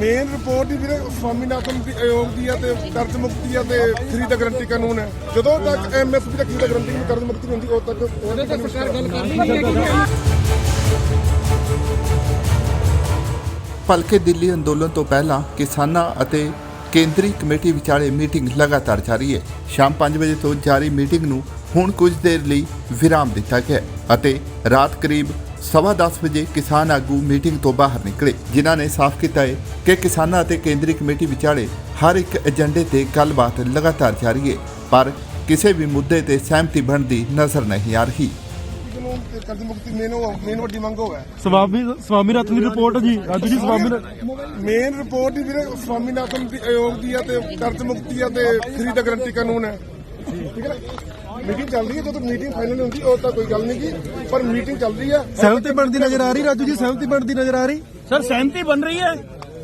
Main report ਹੀ ਵੀਰੇ ਸਵਾਮੀਨਾਥਨ ਦੀ ਆਯੋਗ ਦੀ ਆ ਤੇ ਕਰਜ਼ ਮੁਕਤੀ ਆ ਤੇ ਖਰੀਦ ਗਰੰਟੀ ਕਾਨੂੰਨ ਹੈ। ਜਦੋਂ ਤੱਕ ਐਮਐਸਪੀ ਦਾ ਖਰੀਦ ਗਰੰਟੀ ਨੂੰ ਕਰਜ਼ ਮੁਕਤੀ ਨਹੀਂ ਹੁੰਦੀ ਉਦੋਂ ਤੱਕ ਉਹਦੇ ਤੱਕ ਸਰਕਾਰ ਗੱਲ ਕਰ ਭਲਕੇ ਦਿੱਲੀ ਅੰਦੋਲਨ ਤੋਂ ਪਹਿਲਾਂ ਕਿਸਾਨਾਂ ਅਤੇ ਕੇਂਦਰੀ ਕਮੇਟੀ ਵਿਚਾਲੇ ਮੀਟਿੰਗ ਲਗਾਤਾਰ ਜਾਰੀ ਹੈ। ਸ਼ਾਮ 5 ਵਜੇ ਤੋਂ ਜਾਰੀ ਮੀਟਿੰਗ ਨੂੰ ਹੁਣ ਕੁਝ ਦੇਰ ਲਈ ਵਿਰਾਮ ਦਿੱਤਾ ਗਿਆ ਹੈ ਅਤੇ ਰਾਤ ਕਰੀਬ ਸਵਾ ਦਸ ਵਜੇ ਕਿਸਾਨ ਆਗੂ ਮੀਟਿੰਗ ਤੋਂ ਬਾਹਰ ਨਿਕਲੇ ਜਿਨ੍ਹਾਂ ਨੇ ਸਾਫ਼ ਕੀਤਾ ਹੈ ਕਿ ਕਿਸਾਨਾਂ ਅਤੇ ਕੇਂਦਰੀ ਕਮੇਟੀ ਵਿਚਾਲੇ ਹਰ ਇੱਕ ਏਜੰਡੇ ਤੇ ਗੱਲਬਾਤ ਲਗਾਤਾਰ ਜਾਰੀ ਹੈ ਪਰ ਕਿਸੇ ਵੀ ਮੁੱਦੇ ਤੇ ਸਹਿਮਤੀ ਬਣਦੀ ਨਜ਼ਰ ਨਹੀਂ ਆ ਰਹੀ। ਕਰਜ਼ ਮੁਕਤੀ ਮੇਨ ਉਹ ਮੇਨ ਵੱਡੀ ਮੰਗ ਉਹ ਹੈ ਸਵਾਮੀ ਸਵਾਮੀਨਾਥਨ ਦੀ ਰਿਪੋਰਟ ਜੀ। ਅੱਜ ਦੀ ਸਵਾਮੀ ਮੇਨ ਰਿਪੋਰਟ ਹੀ ਵੀਰੇ ਸਵਾਮੀਨਾਥਨ ਦੀ ਆਯੋਗ ਦੀ ਆ ਤੇ ਕਰਜ਼ ਮੁਕਤੀ ਆ ਤੇ ਖਰੀਦ ਗਰੰਟੀ ਕਾਨੂੰਨ ਹੈ। ਠੀਕ ਹੈ ਮੀਟਿੰਗ ਚੱਲ ਰਹੀ ਹੈ ਜਦੋਂ ਮੀਟਿੰਗ ਫਾਈਨਲ ਹੁੰਦੀ ਉਹ ਤਾਂ ਕੋਈ ਗੱਲ ਨਹੀਂ ਕੀ ਪਰ ਮੀਟਿੰਗ ਚੱਲ ਰਹੀ ਹੈ। ਸਹਿਮਤੀ ਬਣਦੀ ਨਜ਼ਰ ਆ ਰਹੀ ਰਾਜੂ ਜੀ ਸਹਿਮਤੀ ਬਣਦੀ ਨਜ਼ਰ ਆ ਰਹੀ? ਸਰ ਸਹਿਮਤੀ ਬਣ ਰਹੀ ਹੈ।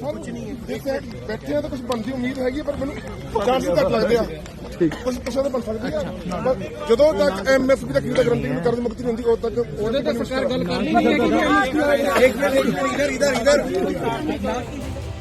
ਕੁਝ ਨਹੀਂ ਦੇਖਿਆ ਬੈਠੇ ਆ ਤਾਂ ਕੁਝ ਬਣਦੀ ਉਮੀਦ ਹੈਗੀ ਹੈ, ਪਰ ਮੈਨੂੰ ਚਾਂਸ ਘੱਟ ਲੱਗਦੇ ਆ। ਕੁਝ ਕੁਛ ਤਾਂ ਬਣ ਸਕਦੀ ਆ। ਪਰ ਜਦੋਂ ਤੱਕ ਐਮਐਸਪੀ ਦਾ ਖਰੀਦ ਗਰੰਟੀ ਨੂੰ ਕਰਜ਼ ਮੁਕਤੀ ਨਹੀਂ ਹੁੰਦੀ ਉਦੋਂ ਤੱਕ ਉਹਦੇ ਤੱਕ ਸਰਕਾਰ ਗੱਲ ਕਰਨੀ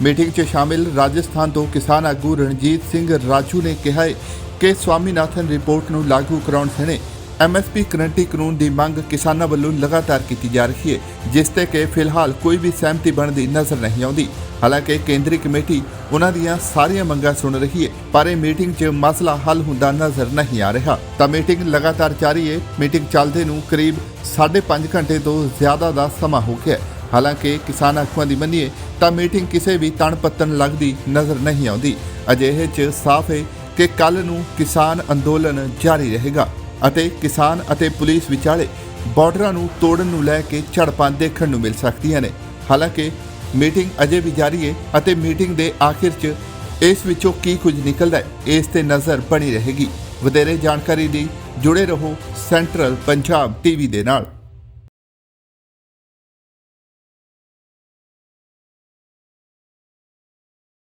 ਮੀਟਿੰਗ 'ਚ ਸ਼ਾਮਿਲ ਰਾਜਸਥਾਨ ਤੋਂ ਕਿਸਾਨ ਆਗੂ ਰਣਜੀਤ ਸਿੰਘ ਰਾਜੂ ਨੇ ਕਿਹਾ ਹੈ ਕਿ ਸਵਾਮੀਨਾਥਨ ਰਿਪੋਰਟ ਨੂੰ ਲਾਗੂ ਕਰਾਉਣ ਸਣੇ ਐਮਐਸਪੀ ਕਰੰਟੀ ਕਾਨੂੰਨ ਦੀ ਮੰਗ ਕਿਸਾਨਾਂ ਵੱਲੋਂ ਲਗਾਤਾਰ ਕੀਤੀ ਜਾ ਰਹੀ ਹੈ ਜਿਸ ਤੇ ਕਿ ਫਿਲਹਾਲ ਕੋਈ ਵੀ ਸਹਿਮਤੀ ਬਣਦੀ ਨਜ਼ਰ ਨਹੀਂ ਆਉਂਦੀ। ਹਾਲਾਂਕਿ ਕੇਂਦਰੀ ਕਮੇਟੀ ਉਹਨਾਂ ਦੀਆਂ ਸਾਰੀਆਂ ਮੰਗਾਂ ਸੁਣ ਰਹੀ ਹੈ ਪਰ ਇਹ ਮੀਟਿੰਗ 'ਚ ਮਸਲਾ ਹੱਲ ਹੁੰਦਾ ਨਜ਼ਰ ਨਹੀਂ ਆ ਰਿਹਾ। ਤਾਂ ਮੀਟਿੰਗ ਲਗਾਤਾਰ ਜਾਰੀ ਹੈ ਮੀਟਿੰਗ ਚੱਲਦੇ ਨੂੰ ਕਰੀਬ 5.5 ਘੰਟੇ ਤੋਂ ਜ਼ਿਆਦਾ ਦਾ ਸਮਾਂ ਹੋ ਗਿਆ। ਹਾਲਾਂਕਿ ਕਿਸਾਨ ਆਗੂਆਂ ਦੀ ਮੰਨੀਏ, ਤਾਂ ਮੀਟਿੰਗ ਕਿਸੇ ਵੀ ਤਣ ਪੱਤਨ ਲੱਗਦੀ ਨਜ਼ਰ ਨਹੀਂ ਆਉਂਦੀ। ਅਜਿਹੇ 'ਚ ਸਾਫ਼ ਹੈ ਕਿ ਕੱਲ ਨੂੰ ਕਿਸਾਨ ਅੰਦੋਲਨ ਜਾਰੀ ਰਹੇਗਾ ਅਤੇ ਕਿਸਾਨ ਅਤੇ ਪੁਲਿਸ ਵਿਚਾਲੇ ਬਾਰਡਰਾਂ ਨੂੰ ਤੋੜਨ ਨੂੰ ਲੈ ਕੇ ਝੜਪਾਂ ਦੇਖਣ ਨੂੰ ਮਿਲ ਸਕਦੀਆਂ ਨੇ। ਹਾਲਾਂਕਿ, ਮੀਟਿੰਗ ਅਜੇ ਵੀ ਜਾਰੀ ਹੈ ਅਤੇ ਮੀਟਿੰਗ ਦੇ ਆਖਿਰ 'ਚ ਇਸ ਵਿੱਚੋਂ ਕੀ ਕੁਝ ਨਿਕਲਦਾ ਹੈ, ਇਸ ਤੇ ਨਜ਼ਰ ਬਣੀ ਰਹੇਗੀ। ਵਧੇਰੇ ਜਾਣਕਾਰੀ ਲਈ ਜੁੜੇ ਰਹੋ ਸੈਂਟਰਲ ਪੰਜਾਬ ਟੀਵੀ ਦੇ ਨਾਲ।